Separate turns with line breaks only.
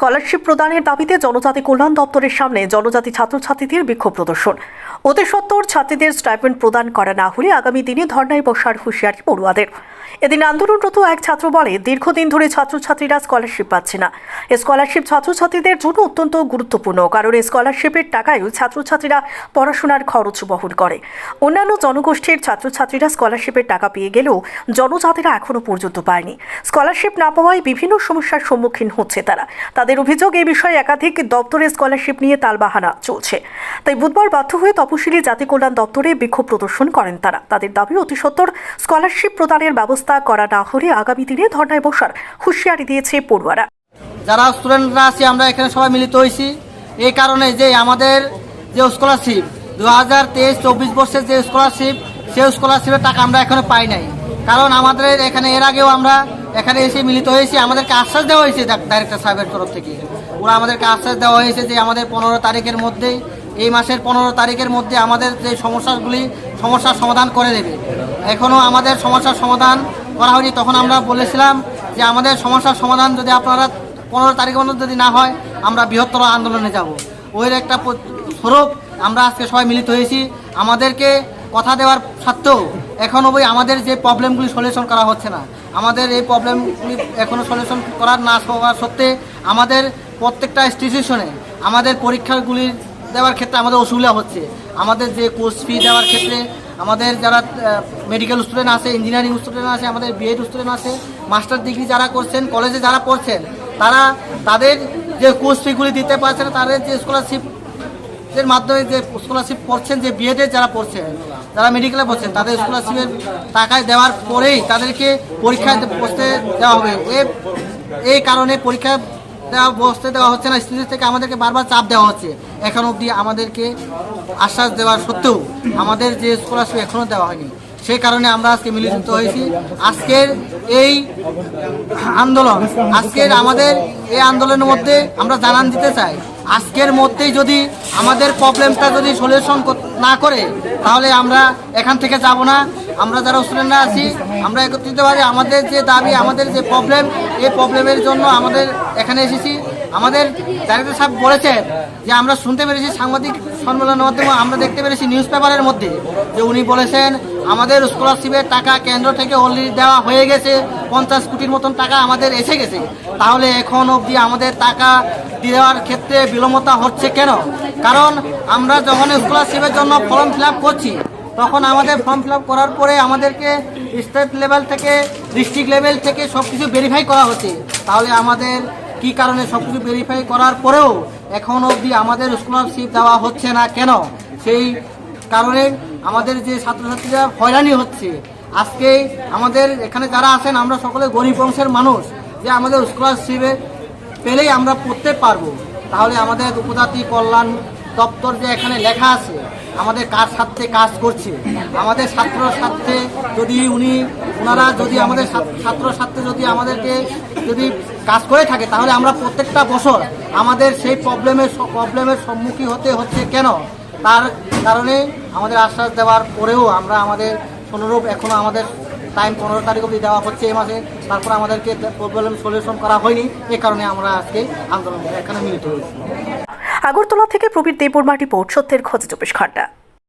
Scholarship প্রদানের দাবিতে জনজাতি কল্যাণ দপ্তরের সামনে জনজাতি ছাত্রছাত্রীদের বিক্ষোভ প্রদর্শন। অতি সত্তর ছাত্রীদের স্টাইপেন্ড প্রদান করা না হলে আগামী দিনে ধর্নায় বসার হুঁশিয়ারি পড়ুয়াদের। এদিন আন্দোলনরত এক ছাত্র বলে, দীর্ঘদিন ধরে ছাত্রছাত্রীরা স্কলারশিপ পাচ্ছে না। স্কলারশিপ ছাত্রছাত্রীদের জন্য অত্যন্ত গুরুত্বপূর্ণ, কারণ স্কলারশিপের টাকায় ছাত্রছাত্রীরা পড়াশোনার খরচ বহন করে। অন্যান্য জনগোষ্ঠীর ছাত্রছাত্রীরা স্কলারশিপের টাকা পেয়ে গেলেও জনজাতিরা এখনও পর্যন্ত পায়নি। স্কলারশিপ না পাওয়ায় বিভিন্ন সমস্যার সম্মুখীন হচ্ছে তারা। তাদের অভিযোগ এই বিষয়ে একাধিক দপ্তরে স্কলারশিপ নিয়ে তালবাহানা চলছে। তাই বুধবার বাধ্য হয়ে তপশিলি জাতি কল্যাণ দপ্তরে বিক্ষোভ প্রদর্শন করেন তারা। তাদের দাবি, অতি সত্বর স্কলারশিপ প্রদানের ব্যবস্থা করা না হলে আগামী দিনে ধর্নায় বসার হুঁশিয়ারি দিয়েছে পড়ুয়ারা।
যারা স্টুডেন্টরা আছি, আমরা এখানে সবাই মিলিত হয়েছি। এই কারণে যে আমাদের যে স্কলারশিপ দু হাজার তেইশ চব্বিশ বর্ষের যে স্কলারশিপ, সেই স্কলারশিপের টাকা আমরা এখনও পাই নাই। কারণ আমাদের এখানে এর আগেও আমরা এখানে এসে মিলিত হয়েছি, আমাদেরকে আশ্বাস দেওয়া হয়েছে ডাইরেক্টর সাহেবের তরফ থেকে। ওরা আমাদেরকে আশ্বাস দেওয়া হয়েছে যে আমাদের পনেরো তারিখের মধ্যেই, এই মাসের পনেরো তারিখের মধ্যে আমাদের যে সমস্যাগুলি, সমস্যার সমাধান করে দেবে। এখনও আমাদের সমস্যার সমাধান করা হয়নি। তখন আমরা বলেছিলাম যে আমাদের সমস্যার সমাধান যদি আপনারা পনেরো তারিখের মধ্যে যদি না হয়, আমরা বৃহত্তর আন্দোলনে যাব। ওই একটা স্বরূপ, আমরা আজকে সবাই মিলিত হয়েছি। আমাদেরকে কথা দেওয়ার সত্ত্বেও এখন অবধি আমাদের যে প্রবলেমগুলি সলিউশন করা হচ্ছে না আমাদের এই প্রবলেমগুলি এখনও সলিউশন করার না হওয়ার সত্ত্বে আমাদের প্রত্যেকটা ইনস্টিটিউশনে আমাদের পরীক্ষাগুলি দেওয়ার ক্ষেত্রে আমাদের অসুবিধা হচ্ছে। আমাদের যে কোর্স ফি দেওয়ার ক্ষেত্রে আমাদের যারা মেডিকেল স্টুডেন্ট আছে ইঞ্জিনিয়ারিং স্টুডেন্ট আছে, আমাদের বিএড স্টুডেন্ট আছে মাস্টার ডিগ্রি যারা করছেন কলেজে যারা পড়ছেন, তারা তাদের যে কোর্স ফিগুলি দিতে পারছে না, তাদের যে স্কলারশিপ এর মাধ্যমে যে স্কলারশিপ পড়ছেন যে বিএডে যারা পড়ছেন যারা মেডিকেলে পড়ছেন, তাদের স্কলারশিপের টাকায় দেওয়ার পরেই তাদেরকে পরীক্ষায় বসতে দেওয়া হবে। এই কারণে পরীক্ষা দেওয়া, বসতে দেওয়া হচ্ছে না। স্টুডেন্ট থেকে আমাদেরকে বারবার চাপ দেওয়া হচ্ছে। এখন অবধি আমাদেরকে আশ্বাস দেওয়া সত্ত্বেও আমাদের যে স্কলারশিপ এখনও দেওয়া হয়নি। সেই কারণে আমরা আজকে মিলিত হয়েছি। আজকের এই আন্দোলন, আজকের আমাদের এই আন্দোলনের মধ্যে আমরা জানান দিতে চাই। আজকের মধ্যেই যদি আমাদের প্রবলেমটা যদি সলিউশন না করে, তাহলে আমরা এখান থেকে যাব না। আমরা যারা স্টুডেন্টরা আছি, আমরা একত্রিত ভাবে আমাদের যে দাবি, আমাদের যে প্রবলেম, এই প্রবলেমের জন্য আমাদের এখানে এসেছি। আমাদের ডাইরেক্টর সাহেব বলেছেন যে আমরা শুনতে পেরেছি সাংবাদিক সম্মেলনের মাধ্যমে, আমরা দেখতে পেরেছি নিউজ পেপারের মধ্যে, যে উনি বলেছেন আমাদের স্কলারশিপের টাকা কেন্দ্র থেকে অলরেডি দেওয়া হয়ে গেছে, পঞ্চাশ কোটির মতন টাকা আমাদের এসে গেছে। তাহলে এখন অবধি আমাদের টাকা দেওয়ার ক্ষেত্রে বিলম্বতা হচ্ছে কেন? কারণ আমরা যখন স্কলারশিপের জন্য ফর্ম ফিল করছি, তখন আমাদের ফর্ম ফিল করার পরে আমাদেরকে স্টেট লেভেল থেকে ডিস্ট্রিক্ট লেভেল থেকে সব কিছু ভেরিফাই করা হচ্ছে। তাহলে আমাদের কি কারণে সব কিছু ভেরিফাই করার পরেও এখন অবধি আমাদের স্কলারশিপ দেওয়া হচ্ছে না কেন? সেই কারণে আমাদের যে ছাত্রছাত্রীরা হয়রানি হচ্ছে। আজকে আমাদের এখানে যারা আছেন, আমরা সকলে গরিব বংশের মানুষ, যে আমাদের স্কলারশিপে পেলেই আমরা পড়তে পারব। তাহলে আমাদের উপজাতি কল্যাণ দপ্তর যে এখানে লেখা আছে, আমাদের কার স্বার্থে কাজ করছে? আমাদের ছাত্র স্বার্থে যদি উনি ওনারা যদি আমাদের ছাত্র- ছাত্র স্বার্থে যদি আমাদেরকে যদি কাজ করে থাকে, তাহলে আমরা প্রত্যেকটা বছর আমাদের সেই প্রবলেমের প্রবলেমের সম্মুখীন হতে হচ্ছে কেন? তার কারণে আমাদের আশ্বাস দেওয়ার পরেও আমরা আমাদের অনুরূপ এখনও আমাদের টাইম পনেরো তারিখ অবধি দেওয়া হচ্ছে এই মাসে। তারপর আমাদেরকে প্রবলেম সলিউশন করা হয়নি। এ কারণে আমরা আজকে আন্দোলন এখানে মিলিত হয়েছি।
আগরতলা থেকে প্রবীর দেববর্মা রিপোর্ট, সত্যের খোঁজ চব্বিশ ঘণ্টা।